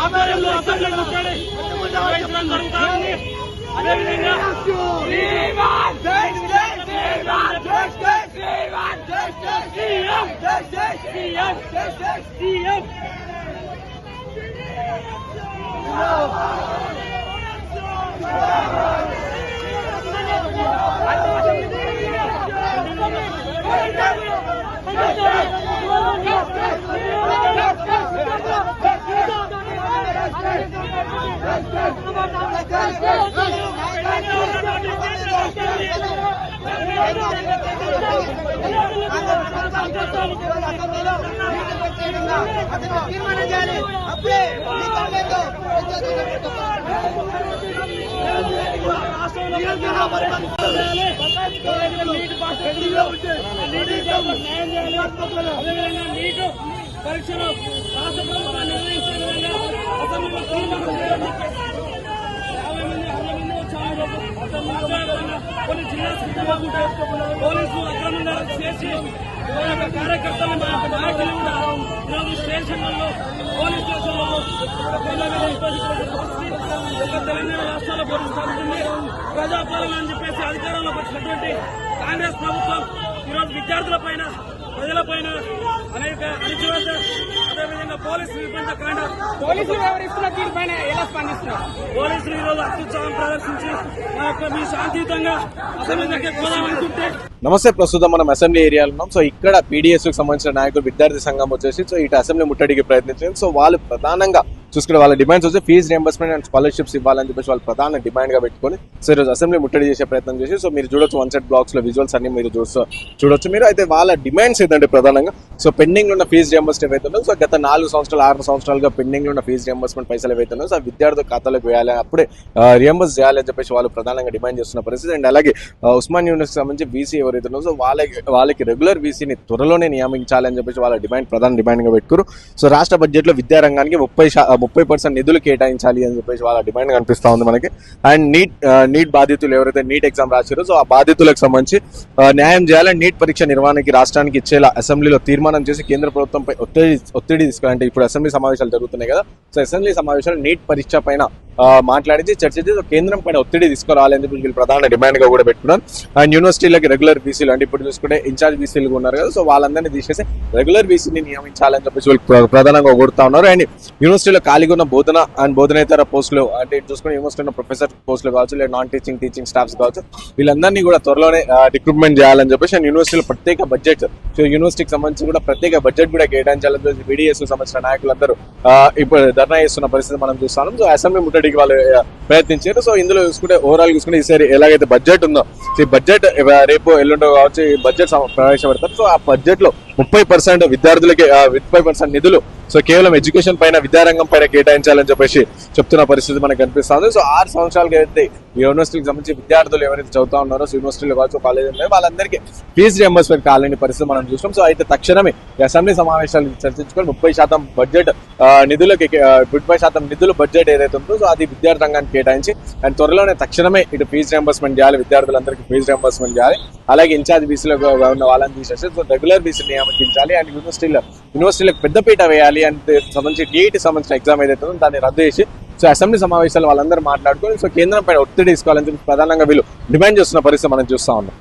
ఆధ్వర్యంలో అసెంబ్లీ ముట్టడి నిర్వహించడం జరుగుతుంది అదేవిధంగా సీఎం సీఎం తీర్మానం చేయాలి అప్పుడే నీటు పరీక్షలు రాష్ట్ర ప్రభుత్వం నిర్ణయించిన విధంగా అసెంబ్లీలో తీర్మానం చేయాలని యాభై మంది అరవై మంది వచ్చారు కొన్ని జిల్లా సిద్ధంగా పోలీసులు అక్రమంగా చేసి యొక్క కార్యకర్తలు మా యొక్క నాయకులు కూడా ఈరోజు స్టేషన్లలో పోలీస్ స్టేషన్లలో ఒక తెలంగాణ రాష్ట్రాల పోలీసు పడుతుంది ప్రజాపాలన అని చెప్పేసి అధికారంలోకి వచ్చినటువంటి కాంగ్రెస్ ప్రభుత్వం ఈరోజు విద్యార్థుల పైన ప్రజల పైన అనేక అణిచివేత అదేవిధంగా పోలీసు నిర్బంధ కాండ పోలీసులు వ్యవహరిస్తున్న తీరుపైన ఎలా స్పందిస్తున్నారు? పోలీసులు ఈరోజు అత్యుత్సాహం ప్రదర్శించి మా యొక్క మీ శాంతియుతంగా దగ్గర పోదామనుకుంటే నమస్తే ప్రస్తుతం మనం అసెంబ్లీ ఏరియాలో ఉన్నాం. సో ఇక్కడ పీడిఎస్కి సంబంధించిన నాయకులు విద్యార్థి సంఘం వచ్చేసి సో ఇటు అసెంబ్లీ ముట్టడికి ప్రయత్నించారు సో వాళ్ళు ప్రధానంగా చూసుకుంటే వాళ్ళ డిమాండ్స్ వచ్చి ఫీజు రియంబర్స్మెంట్ అండ్ స్కాలర్షిప్స్ ఇవ్వాలని చెప్పేసి వాళ్ళు ప్రధాన డిమాండ్గా పెట్టుకొని సో ఈరోజు అసెంబ్లీ ముట్టడి చేసే ప్రయత్నం చేసి సో మీరు చూడొచ్చు వన్ సెట్ బ్లాక్స్లో విజువల్స్ అన్ని మీరు చూస్తూ చూడొచ్చు. మీరు అయితే వాళ్ళ డిమాండ్స్ ఏంటంటే ప్రధానంగా సో పెండింగ్ ఉన్న ఫీజు రియంబర్స్మెంట్ ఏవైతే ఉందో సో గత నాలుగు సంవత్సరాలు ఆరు సంవత్సరాలుగా పెండింగ్ ఉన్న ఫీజు రియంబర్స్మెంట్ పైసలు ఏవైతే సో విద్యార్థుల ఖాతాలోకి వేయాలి అప్పుడే రియంబర్స్ చేయాలని చెప్పేసి వాళ్ళు ప్రధానంగా డిమాండ్ చేస్తున్న పరిస్థితి. అండ్ అలాగే ఉస్మాన్ యూనివర్సిటీ సంబంధించి బీసీ ఎవరైతే ఉన్నారో సో వాళ్ళకి వాళ్ళకి రెగ్యులర్ బీసీని త్వరలోనే నియమించాలని చెప్పేసి వాళ్ళ డిమాండ్ ప్రధాన డిమాండ్గా పెట్టుకురు. సో రాష్ట్ర బడ్జెట్లో విద్యారంగానికి ముప్పై ముప్పై పర్సెంట్ నిధులు కేటాయించాలి అని చెప్పేసి వాళ్ళ డిమాండ్ కనిపిస్తూ ఉంది మనకి. అండ్ నీట్ నీట్ బాధితులు ఎవరైతే నీట్ ఎగ్జామ్ రాశారో సో ఆ బాధితులకు సంబంధించి న్యాయం చేయాలని నీట్ పరీక్ష నిర్వహణకి రాష్ట్రానికి ఇచ్చేలా అసెంబ్లీలో తీర్మానం చేసి కేంద్ర ప్రభుత్వంపై ఒత్తిడి ఒత్తిడి తీసుకోవాలంటే ఇప్పుడు అసెంబ్లీ సమావేశాలు జరుగుతున్నాయి కదా సో అసెంబ్లీ సమావేశాలు నీట్ పరీక్ష పైన మాట్లాడించి చర్చించి కేంద్రం పైన ఒత్తిడి తీసుకురావాలని వీళ్ళు. ప్రధాన డిమాండ్గా కూడా పెట్టుకున్నారు. అండ్ యూనివర్సిటీలకి రెగ్యులర్ బీసీలు అంటే ఇప్పుడు చూసుకుంటే ఇన్ఛార్జ్ బీసీలు ఉన్నారు కదా. సో వాళ్ళందరినీ తీసేసి రెగ్యులర్ బీసీని నియమించాలని చెప్పేసి వీళ్ళు ప్ర- ప్రధానంగా కొడుతా ఉన్నారు. అండ్ యూనివర్సిటీలో ఖాళీగా ఉన్న బోధన అండ్ బోధనేతర పోస్టులు అంటే చూసుకుని యూనివర్సిటీలో ప్రొఫెసర్ పోస్టులు కావచ్చు లేదా నాన్ టీచింగ్ టీచింగ్ స్టాఫ్స్ కావచ్చు వీళ్ళందరినీ కూడా త్వరలోనే రిక్రూట్మెంట్ చేయాలని చెప్పేసి అండ్ యూనివర్సిటీలో ప్రత్యేక బడ్జెట్ సో యూనివర్సిటీకి సంబంధించి కూడా ప్రత్యేక బడ్జెట్ కూడా కేటాయించాలని చెప్పేసి బీడీఎస్ సంబంధించిన నాయకులందరూ ఇప్పుడు ధర్నా చేస్తున్న పరిస్థితి మనం చూస్తాం. సో అసెంబ్లీ ముట్టడికి వాళ్ళు ప్రయత్నించారు. సో ఇందులో చూసుకుంటే ఓవరాల్ చూసుకుంటే ఈసారి ఎలాగైతే బడ్జెట్ ఉందో సో ఈ బడ్జెట్ రేపు ఎల్లుండో కావచ్చు ఈ బడ్జెట్ ప్రవేశపెడతారు. సో ఆ బడ్జెట్లో ముప్పై పర్సెంట్ విద్యార్థులకి ముప్పై పర్సెంట్ నిధులు సో కేవలం ఎడ్యుకేషన్ పైన విద్యారంగం పైన కేటాయించాలని చెప్పేసి చెప్తున్న పరిస్థితి మనకు కనిపిస్తుంది. సో ఆరు సంవత్సరాలకి అయితే ఈ యూనివర్సిటీకి సంబంధించి విద్యార్థులు ఎవరైతే చదువుతా ఉన్నారో సో యూనివర్సిటీలో కావచ్చు కాలేజ్ ఉన్నాయో వాళ్ళందరికీ ఫీజు రియంబర్స్మెంట్ కాలేని పరిస్థితి మనం చూసినాం సో అయితే తక్షణమే అసెంబ్లీ సమావేశాలు చర్చించుకొని ముప్పై శాతం బడ్జెట్ నిధులకి ముప్పై శాతం నిధులు బడ్జెట్ ఏదైతే ఉందో సో అది విద్యార్థి రంగానికి కేటాయించి అండ్ త్వరలోనే తక్షణమే ఇటు ఫీజు రియంబర్స్మెంట్ చేయాలి విద్యార్థులందరికీ ఫీజు రియంబర్స్మెంట్ చేయాలి. అలాగే ఇన్ఛార్జ్ బీసీలో ఉన్న వాళ్ళని తీసేసి సో రెగ్యులర్ బీసీ నియమించాలి అండ్ యూనివర్సిటీలో యూనివర్సిటీలకు పెద్దపీట వేయాలి అండ్ సంబంధించి డిఐటి సంబంధించిన ఎగ్జామ్ ఏదైతే ఉందో దాన్ని రద్దు చేసి సో అసెంబ్లీ సమావేశాలు వాళ్ళందరూ మాట్లాడుకొని సో కేంద్రం పైన ఒత్తిడి తీసుకోవాలని చెప్పి ప్రధానంగా వీళ్ళు డిమాండ్ చేస్తున్న పరిస్థితి మనం చూస్తా ఉన్నాం.